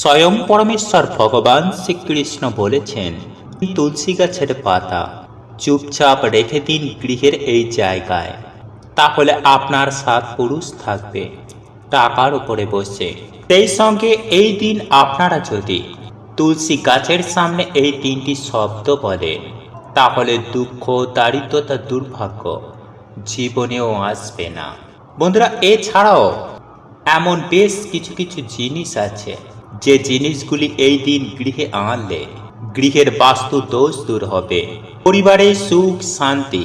স্বয়ং পরমেশ্বর ভগবান শ্রীকৃষ্ণ বলেছেন তুলসী গাছের পাতা চুপচাপ রেখে দিন গৃহের এই জায়গায়। তাহলে আপনার সাত পুরুষ থাকবে, টাকার উপরে বসে। সেই সঙ্গে এই দিন আপনারা যদি তুলসী গাছের সামনে এই তিনটি শব্দ বলে, তাহলে দুঃখ, দারিদ্রতা, দুর্ভাগ্য জীবনেও আসবে না। বন্ধুরা, এছাড়াও এমন বেশ কিছু কিছু জিনিস আছে যে জিনিসগুলি এই দিন গৃহে আনলে, গৃহের বাস্তু দোষ দূর হবে। পরিবারে সুখ, শান্তি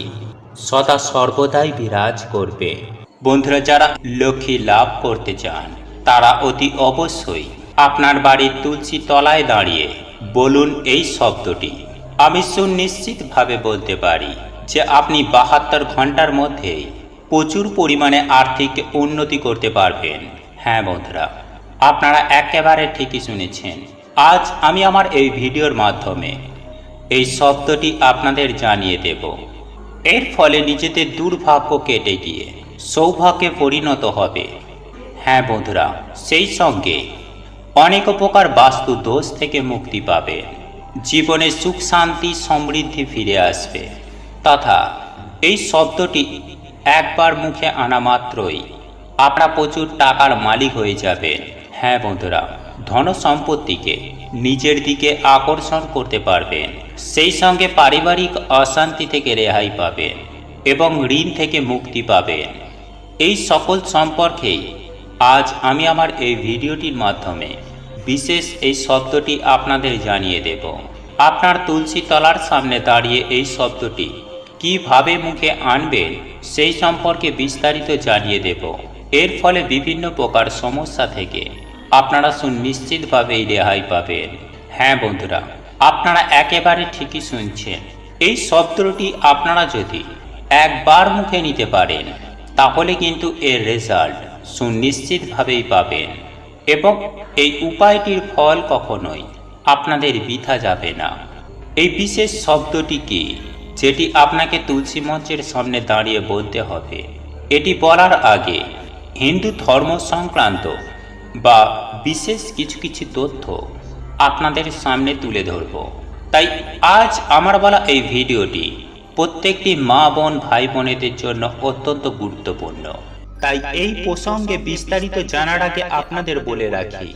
সদা সর্বদাই বিরাজ করবে। বন্ধুরা, যারা লক্ষ্মী লাভ করতে চান, তারা অতি অবশ্যই আপনার বাড়ির তুলসী তলায় দাঁড়িয়ে বলুন এই শব্দটি। আমি সুনিশ্চিতভাবে বলতে পারি যে আপনি বাহাত্তর ঘণ্টার মধ্যেই প্রচুর পরিমাণে আর্থিক উন্নতি করতে পারবেন। হ্যাঁ বন্ধুরা। আপনারা একেবারে ঠিকই শুনেছেন। আজ আমি আমার এই ভিডিওর মাধ্যমে এই শব্দটি আপনাদের জানিয়ে দেব। এর ফলে নিজেদের দুর্ভাগ্য কেটে গিয়ে সৌভাগ্যে পরিণত হবে। হ্যাঁ বন্ধুরা, সেই সঙ্গে অনেক প্রকার বাস্তু দোষ থেকে মুক্তি পাবে। জীবনে সুখ, শান্তি, সমৃদ্ধি ফিরে আসবে। তথা এই শব্দটি একবার মুখে আনা মাত্রই আপনারা প্রচুর টাকার মালিক হয়ে যাবেন। হ্যাঁ বন্ধুরা ধন সম্পত্তিকে নিজের দিকে আকর্ষণ করতে পারবেন। সেই সঙ্গে পারিবারিক অশান্তি থেকে রেহাই পাবেন এবং ঋণ থেকে মুক্তি পাবেন। এই সকল সম্পর্কেই আজ আমি আমার এই ভিডিওটির মাধ্যমে বিশেষ এই শব্দটি আপনাদের জানিয়ে দেব। আপনার তুলসী তলার সামনে দাঁড়িয়ে এই শব্দটি কীভাবে মুখে আনবেন সেই সম্পর্কে বিস্তারিত জানিয়ে দেব। এর ফলে বিভিন্ন প্রকার সমস্যা থেকে আপনারা সুনিশ্চিতভাবেই রেহাই পাবেন। হ্যাঁ বন্ধুরা, আপনারা একেবারে ঠিকই শুনছেন। এই শব্দটি আপনারা যদি একবার মুখে নিতে পারেন, তাহলে কিন্তু এর রেজাল্ট সুনিশ্চিতভাবেই পাবেন এবং এই উপায়টির ফল কখনোই আপনাদের বৃথা যাবে না। এই বিশেষ শব্দটি কি যেটি আপনাকে তুলসী মঞ্চের সামনে দাঁড়িয়ে বলতে হবে, এটি বলার আগে হিন্দু ধর্ম সংক্রান্ত বা বিশেষ কিছু কিছু তথ্য আপনাদের সামনে তুলে ধরব। তাই আজ আমার বলা এই ভিডিওটি প্রত্যেকটি মা বোন, ভাই বোনেদের জন্য অত্যন্ত গুরুত্বপূর্ণ। তাই এই প্রসঙ্গে বিস্তারিত জানার আগে আপনাদের বলে রাখি,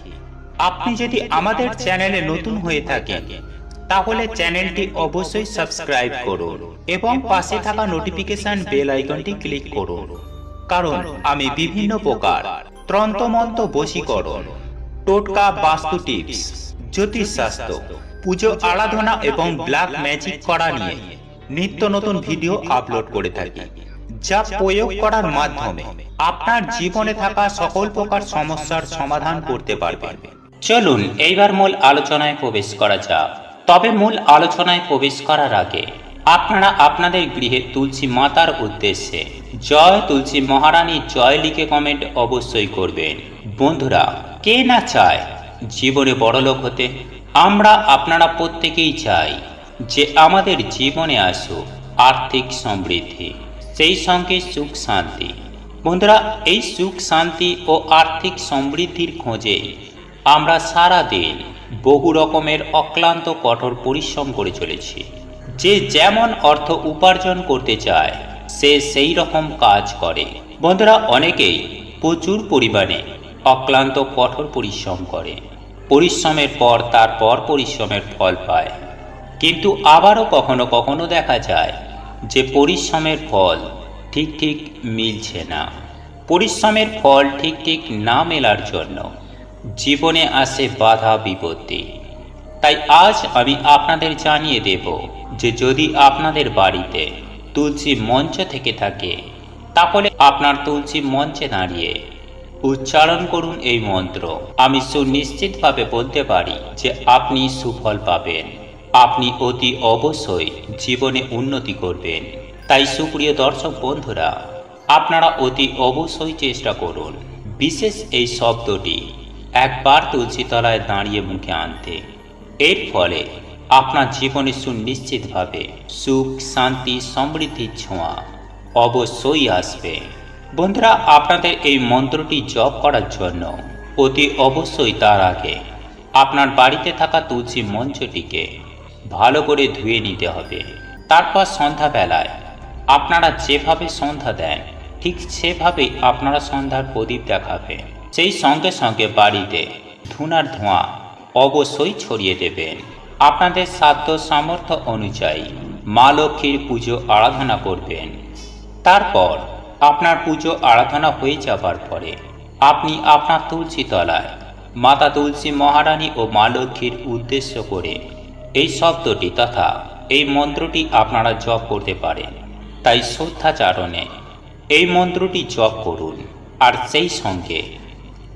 আপনি যদি আমাদের চ্যানেলে নতুন হয়ে থাকেন, তাহলে চ্যানেলটি অবশ্যই সাবস্ক্রাইব করুন এবং পাশে থাকা নোটিফিকেশন বেল আইকনটি ক্লিক করুন। কারণ আমি বিভিন্ন প্রকার ত্রন্তমন্ত বশীকরণ, টোটকা বাস্তু টিপস, জ্যোতিষশাস্ত্র, পুজো আরাধনা এবং ব্ল্যাক ম্যাজিক করা নিয়ে নিত্য নতুন ভিডিও আপলোড করে থাকি, যা প্রয়োগ করার মাধ্যমে আপনার জীবনে থাকা সকল প্রকার সমস্যার সমাধান করতে পারবেন চলুন, এইবার মূল আলোচনায় প্রবেশ করা যাক। তবে মূল আলোচনায় প্রবেশ করার আগে আপনারা আপনাদের গৃহে তুলসী মাতার উদ্দেশ্যে জয় তুলসী মহারানী জয় লিখে কমেন্ট অবশ্যই করবেন। বন্ধুরা, কে না চায় জীবনে বড়লোক হতে? আমরা আপনারা প্রত্যেকেই চাই যে আমাদের জীবনে আসুক আর্থিক সমৃদ্ধি, সেই সঙ্গে সুখ শান্তি। বন্ধুরা, এই সুখ শান্তি ও আর্থিক সমৃদ্ধির খোঁজে আমরা সারা দিন বহু রকমের অক্লান্ত কঠোর পরিশ্রম করে চলেছি। যে যেমন অর্থ উপার্জন করতে চায়, সে সেই রকম কাজ করে। বন্ধুরা, অনেকেই প্রচুর পরিমাণে অক্লান্ত কঠোর পরিশ্রম করে। পরিশ্রমের পর তারপর পরিশ্রমের ফল পায়। কিন্তু আবারও কখনো কখনো দেখা যায় যে পরিশ্রমের ফল ঠিক ঠিক মিলছে না। পরিশ্রমের ফল ঠিক ঠিক না মেলার জন্য জীবনে আসে বাধা বিপত্তি। তাই আজ আমি আপনাদের জানিয়ে দেব যে যদি আপনাদের বাড়িতে তুলসী মঞ্চ থেকে থাকে, তাহলে আপনার তুলসী মঞ্চে দাঁড়িয়ে উচ্চারণ করুন এই মন্ত্র। আমি সুনিশ্চিতভাবে বলতে পারি যে আপনি সুফল পাবেন। আপনি অতি অবশ্যই জীবনে উন্নতি করবেন। তাই সুপ্রিয় দর্শক বন্ধুরা, আপনারা অতি অবশ্যই চেষ্টা করুন। বিশেষ এই শব্দটি একবার তুলসী তলায় দাঁড়িয়ে মুখে আনতে। এর ফলে আপনার জীবনে সুনিশ্চিতভাবে সুখ, শান্তি, সমৃদ্ধির ছোঁয়া অবশ্যই আসবে। বন্ধুরা, আপনাদের এই মন্ত্রটি জপ করার জন্য অতি অবশ্যই তার আগে আপনার বাড়িতে থাকা তুলসী মঞ্চটিকে ভালো করে ধুয়ে নিতে হবে। তারপর সন্ধ্যাবেলায় আপনারা যেভাবে সন্ধ্যা দেন, ঠিক সেভাবেই আপনারা সন্ধ্যার প্রদীপ দেখাবেন সেই সঙ্গে সঙ্গে বাড়িতে ধুনার ধোঁয়া অবশ্যই ছড়িয়ে দেবেন। আপনাদের সাধ্য সামর্থ্য অনুযায়ী মা লক্ষ্মীর পুজো আরাধনা করবেন। তারপর আপনার পুজো আরাধনা হয়ে যাবার পরে আপনি আপনার তুলসী তলায় মাতা তুলসী মহারানী ও মা লক্ষ্মীর উদ্দেশ্য করে এই শব্দটি তথা এই মন্ত্রটি আপনারা জপ করতে পারেন। তাই শ্রদ্ধাচারণে এই মন্ত্রটি জপ করুন। আর সেই সঙ্গে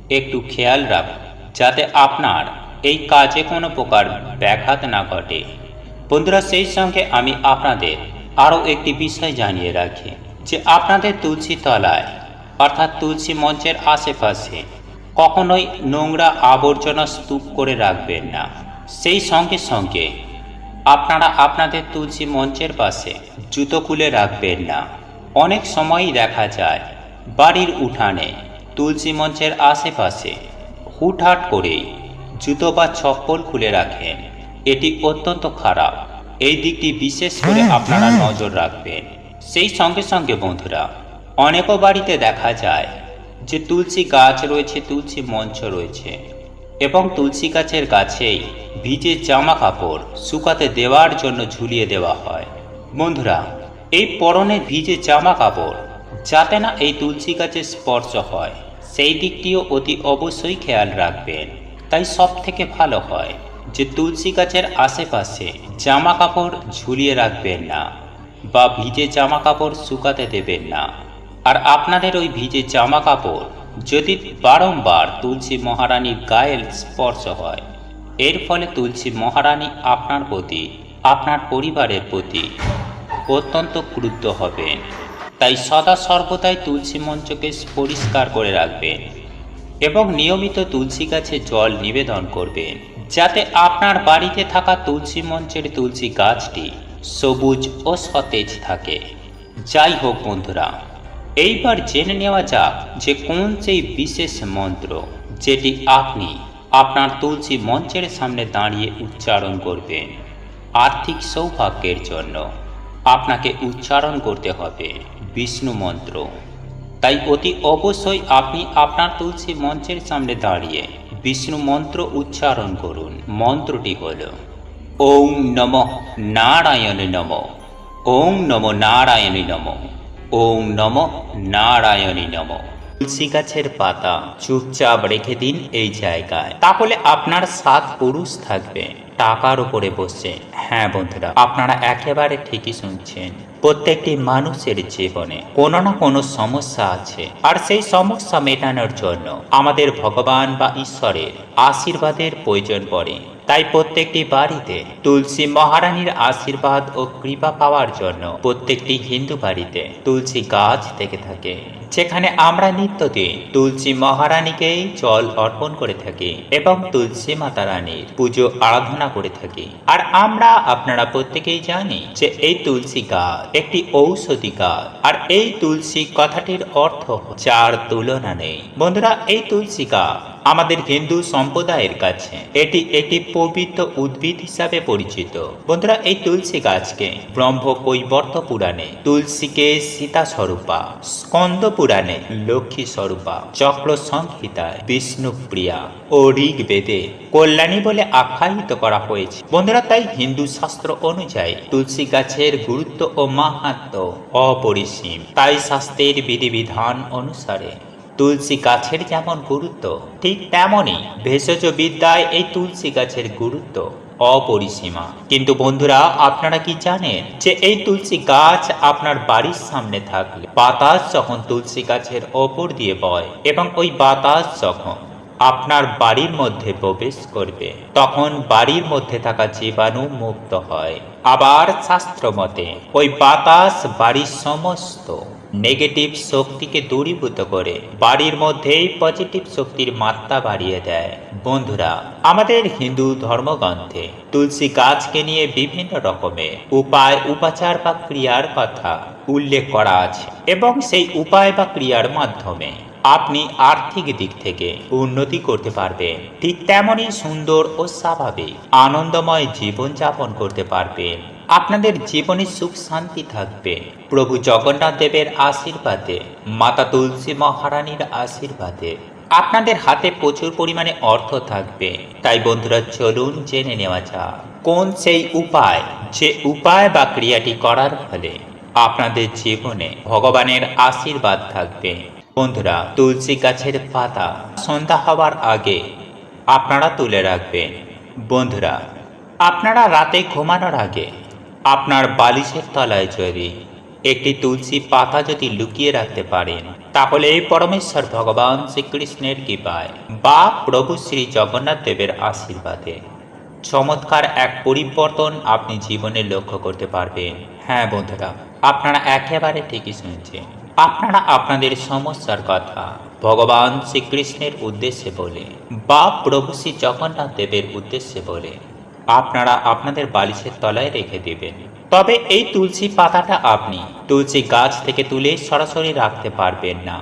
একটু খেয়াল রাখুন, যাতে আপনার এই কাজে কোনো প্রকার ব্যাঘাত না ঘটে। বন্ধুরা, সেই সঙ্গে আমি আপনাদের আরও একটি বিষয় জানিয়ে রাখি যে আপনাদের তুলসী তলায়, অর্থাৎ তুলসী মঞ্চের আশেপাশে, কখনোই নোংরা আবর্জনা স্তূপ করে রাখবেন না। সেই সঙ্গে সঙ্গে আপনারা আপনাদের তুলসী মঞ্চের পাশে জুতো খুলে রাখবেন না। অনেক সময়ই দেখা যায়, বাড়ির উঠানে তুলসী মঞ্চের আশেপাশে হুটহাট করেই জুতো বা চপ্পল খুলে রাখেন। এটি অত্যন্ত খারাপ। এই দিকটি বিশেষ করে আপনারা নজর রাখবেন। সেই সঙ্গে সঙ্গে বন্ধুরা অনেকও বাড়িতে দেখা যায় যে তুলসী গাছ রয়েছে তুলসী মঞ্চ রয়েছে এবং তুলসী গাছের গাছেই ভিজে জামা কাপড় শুকাতে দেওয়ার জন্য ঝুলিয়ে দেওয়া হয়। বন্ধুরা এই পরনে ভিজে জামা কাপড় যাতে না এই তুলসী গাছের স্পর্শ হয় সেই দিকটিও অতি অবশ্যই খেয়াল রাখবেন। তাই সব থেকে ভালো হয় যে তুলসী গাছের আশেপাশে জামা কাপড় ঝুলিয়ে রাখবেন না বা ভিজে জামা কাপড় শুকাতে দেবেন না। আর আপনাদের ওই ভিজে জামা কাপড় যদি বারংবার তুলসী মহারানীর গায়ের স্পর্শ হয়, এর ফলে তুলসী মহারানী আপনার প্রতি, আপনার পরিবারের প্রতি অত্যন্ত ক্রুদ্ধ হবেন। তাই সদা সর্বদাই তুলসী মঞ্চকে পরিষ্কার করে রাখবেন। এবং নিয়মিত তুলসী গাছে জল নিবেদন করবেন, যাতে আপনার বাড়িতে থাকা তুলসী মঞ্চের তুলসী গাছটি সবুজ ও সতেজ থাকে। যাই হোক বন্ধুরা, এইবার জেনে নেওয়া যাক যে কোন সেই বিশেষ মন্ত্র যেটি আপনি আপনার তুলসী মঞ্চের সামনে দাঁড়িয়ে উচ্চারণ করবেন। আর্থিক সৌভাগ্যের জন্য আপনাকে উচ্চারণ করতে হবে বিষ্ণু মন্ত্র। তাই অতি অবশ্যই আপনি আপনার তুলসী মঞ্চের সামনে দাঁড়িয়ে বিষ্ণু মন্ত্র উচ্চারণ করুন। মন্ত্রটি হল, ওম নম নারায়ণ নম, ওম নম নারায়ণী নম, ওম নম নারায়ণী নম। তুলসী গাছের পাতা চুপচাপ রেখে দিন এই জায়গায়। তাহলে আপনার সাত পুরুষ থাকবে। টাকার উপরে বসে হ্যাঁ বন্ধুরা, আপনারা একেবারে ঠিকই শুনছেন। প্রত্যেকটি মানুষের জীবনে কোনো না কোনো সমস্যা আছে। আর সেই সমস্যা মেটানোর জন্য আমাদের ভগবান বা ঈশ্বরের আশীর্বাদের প্রয়োজন পড়ে। তাই প্রত্যেকটি বাড়িতে তুলসী মহারানীর আশীর্বাদ ও কৃপা পাওয়ার জন্য প্রত্যেকটি হিন্দু বাড়িতে তুলসী গাছ থেকে থাকে। যেখানে আমরা নিত্যদিন তুলসী মহারানীকেই জল অর্পণ করে থাকি এবং তুলসী মাতা রানীর পুজো আরাধনা করে থাকি। আর আমরা, আপনারা প্রত্যেকেই জানি যে এই তুলসী গাছ একটি ঔষধি গাছ আর এই তুলসী কথাটির অর্থ যার তুলনা নেই। বন্ধুরা, এই তুলসী গাছ আমাদের হিন্দু সম্প্রদায়ের কাছে। এটি একটি পবিত্র উদ্ভিদ হিসাবে পরিচিত। বন্ধুরা, এই তুলসী গাছকে ব্রহ্ম কৈবর্ত পুরাণে, তুলসীকে সীতা স্বরূপা স্কন্দ পুরাণে লক্ষ্মী স্বরূপা চক্র সংহিতায় বিষ্ণুপ্রিয়া ও ঋগ্বেদে কল্যাণী বলে আখ্যায়িত করা হয়েছে। বন্ধুরা, তাই হিন্দু শাস্ত্র অনুযায়ী তুলসী গাছের গুরুত্ব ও মাহাত্ম অপরিসীম। তাই শাস্ত্রের বিধিবিধান অনুসারে তুলসী গাছের যেমন গুরুত্ব, ঠিক তেমনই ভেষজ বিদ্যায় এই তুলসী গাছের গুরুত্ব অপরিসীমা। কিন্তু বন্ধুরা, আপনারা কি জানেন যে এই তুলসী গাছ আপনার বাড়ির সামনে থাকলে বাতাস যখন তুলসী গাছের ওপর দিয়ে বয় এবং ওই বাতাস যখন আপনার বাড়ির মধ্যে প্রবেশ করবে, তখন বাড়ির মধ্যে থাকা জীবাণু মুক্ত হয়। আবার শাস্ত্র মতে, ওই বাতাস বাড়ির সমস্ত নেগেটিভ শক্তিকে দূরীভূত করে, বাড়ির মধ্যেই পজিটিভ শক্তির মাত্রা বাড়িয়ে দেয়। বন্ধুরা, আমাদের হিন্দু ধর্মগ্রন্থে তুলসী গাছকে নিয়ে বিভিন্ন রকমের উপায়, উপাচার বা ক্রিয়ার কথা উল্লেখ করা আছে এবং সেই উপায় বা ক্রিয়ার মাধ্যমে আপনি আর্থিক দিক থেকে উন্নতি করতে পারবেন। ঠিক তেমনই সুন্দর ও স্বাভাবিক, আনন্দময় জীবন যাপন করতে পারবেন। আপনাদের জীবনে সুখ শান্তি থাকবে। প্রভু জগন্নাথ দেবের আশীর্বাদে, মাতা তুলসী মহারানীর আশীর্বাদে। আপনাদের হাতে প্রচুর পরিমাণে অর্থ থাকবে। তাই বন্ধুরা, চলুন জেনে নেওয়া যাক, কোন সেই উপায় যে উপায় বা ক্রিয়াটি করার ফলে আপনাদের জীবনে ভগবানের আশীর্বাদ থাকবে। বন্ধুরা, তুলসী গাছের পাতা সন্ধ্যা হওয়ার আগে আপনারা তুলে রাখবেন। বন্ধুরা, আপনারা রাতে ঘুমানোর আগে আপনার বালিশের তলায় যদি একটি তুলসী পাতা যদি লুকিয়ে রাখতে পারেন, তাহলে এই পরমেশ্বর ভগবান শ্রীকৃষ্ণের কৃপায় বা প্রভু শ্রী জগন্নাথ দেবের আশীর্বাদে চমৎকার এক পরিবর্তন আপনি জীবনে লক্ষ্য করতে পারবেন। হ্যাঁ বন্ধুরা, আপনারা একেবারে ঠিকই শুনছেন। আপনারা আপনাদের সমস্যার কথা ভগবান শ্রীকৃষ্ণের উদ্দেশ্যে বলে বা প্রভু শ্রী জগন্নাথ দেবের উদ্দেশ্যে বলে আপনারা আপনাদের বালিশের তলায় রেখে দেবেন। তবে এই তুলসী পাতাটা আপনি তুলসী গাছ থেকে তুলে সরাসরি রাখতে পারবেন না।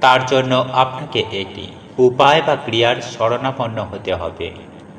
তার জন্য আপনাকে একটি উপায় বা ক্রিয়ার শরণাপন্ন হতে হবে।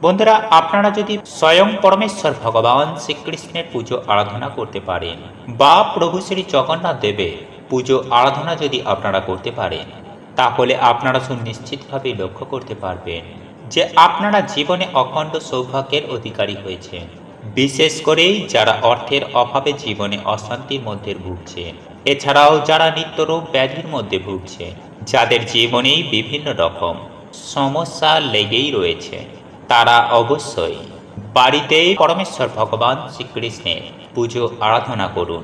বন্ধুরা, আপনারা যদি স্বয়ং পরমেশ্বর ভগবান শ্রীকৃষ্ণের পুজো আরাধনা করতে পারেন বা প্রভু শ্রী জগন্নাথ দেবের পুজো আরাধনা যদি আপনারা করতে পারেন, তাহলে আপনারা সুনিশ্চিতভাবে লক্ষ্য করতে পারবেন যে আপনারা জীবনে অখণ্ড সৌভাগ্যের অধিকারী হয়েছেন, বিশেষ করেই যারা অর্থের অভাবে জীবনে অশান্তির মধ্যে ভুগছে। এছাড়াও যারা নিত্যরোগ ব্যাধির মধ্যে ভুগছে, যাদের জীবনেই বিভিন্ন রকম সমস্যা লেগেই রয়েছে, তারা অবশ্যই বাড়িতে পরমেশ্বর ভগবান শ্রীকৃষ্ণের পুজো আরাধনা করুন।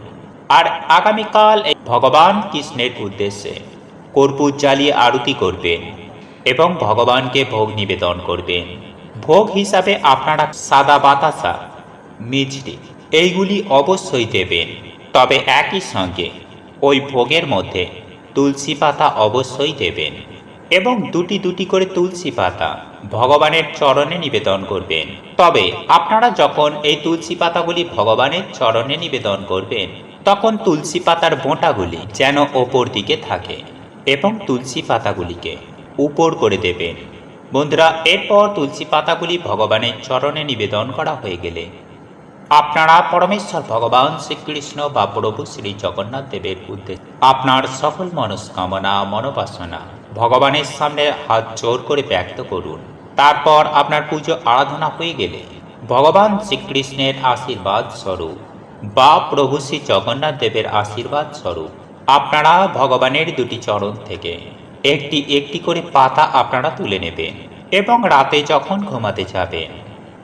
আর আগামীকাল ভগবান কৃষ্ণের উদ্দেশ্যে কর্পূর জ্বালিয়ে আরতি করবেন। এবং ভগবানকে ভোগ নিবেদন করবেন। ভোগ হিসাবে আপনারা সাদা বাতাসা মিষ্টি এইগুলি অবশ্যই দেবেন। তবে একই সঙ্গে ওই ভোগের মধ্যে তুলসী পাতা অবশ্যই দেবেন এবং দুটি দুটি করে তুলসী পাতা ভগবানের চরণে নিবেদন করবেন। তবে আপনারা যখন এই তুলসী পাতাগুলি ভগবানের চরণে নিবেদন করবেন, তখন তুলসী পাতার বোঁটাগুলি যেন ওপর দিকে থাকে এবং তুলসী পাতাগুলিকে উপর করে দেবেন বন্ধুরা, এরপর তুলসী পাতাগুলি ভগবানের চরণে নিবেদন করা হয়ে গেলে। আপনারা পরমেশ্বর ভগবান শ্রীকৃষ্ণ বা প্রভু শ্রী জগন্নাথ দেবের উদ্দেশ্যে আপনার সকল মনস্কামনা, মনোবাসনা ভগবানের সামনে হাত জোর করে ব্যক্ত করুন। তারপর আপনার পুজো আরাধনা হয়ে গেলে ভগবান শ্রীকৃষ্ণের আশীর্বাদ স্বরূপ বা প্রভু শ্রী জগন্নাথ দেবের আশীর্বাদ স্বরূপ আপনারা ভগবানের দুটি চরণ থেকে একটি একটি করে পাতা আপনারা তুলে নেবেন এবং রাতে যখন ঘুমাতে যাবেন,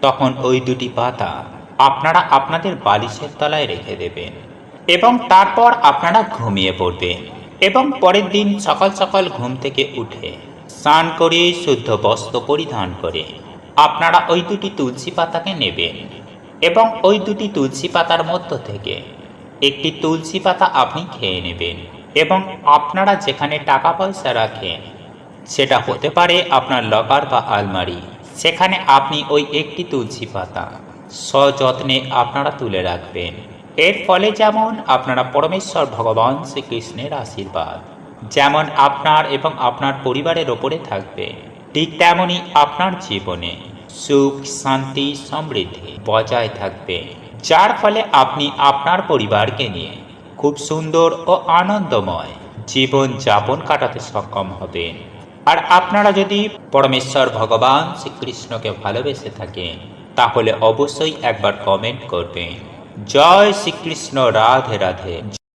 তখন ওই দুটি পাতা আপনারা আপনাদের বালিশের তলায় রেখে দেবেন এবং তারপর আপনারা ঘুমিয়ে পড়বেন এবং পরের দিন সকাল সকাল ঘুম থেকে উঠে স্নান করে শুদ্ধ বস্ত্র পরিধান করে আপনারা ওই দুটি তুলসী পাতাকে নেবেন এবং ওই দুটি তুলসী পাতার মধ্য থেকে একটি তুলসী পাতা আপনি খেয়ে নেবেন। এবং আপনারা যেখানে টাকা পয়সা রাখেন, সেটা হতে পারে আপনার লকার বা আলমারি। সেখানে আপনি ওই একটি তুলসী পাতা সযত্নে আপনারা তুলে রাখবেন। এর ফলে যেমন আপনারা পরমেশ্বর ভগবান শ্রীকৃষ্ণের আশীর্বাদ, যেমন আপনার এবং আপনার পরিবারের ওপরে থাকবে, ঠিক তেমনই আপনার জীবনে সুখ, শান্তি, সমৃদ্ধি বজায় থাকবে, যার ফলে আপনি আপনার পরিবারকে নিয়ে খুব সুন্দর ও আনন্দময় জীবন যাপন কাটাতে সক্ষম হবেন। আর আপনারা যদি পরমেশ্বর ভগবান শ্রীকৃষ্ণকে ভালোবেসে থাকেন, তাহলে অবশ্যই একবার কমেন্ট করবেন। জয় শ্রীকৃষ্ণ, রাধে রাধে।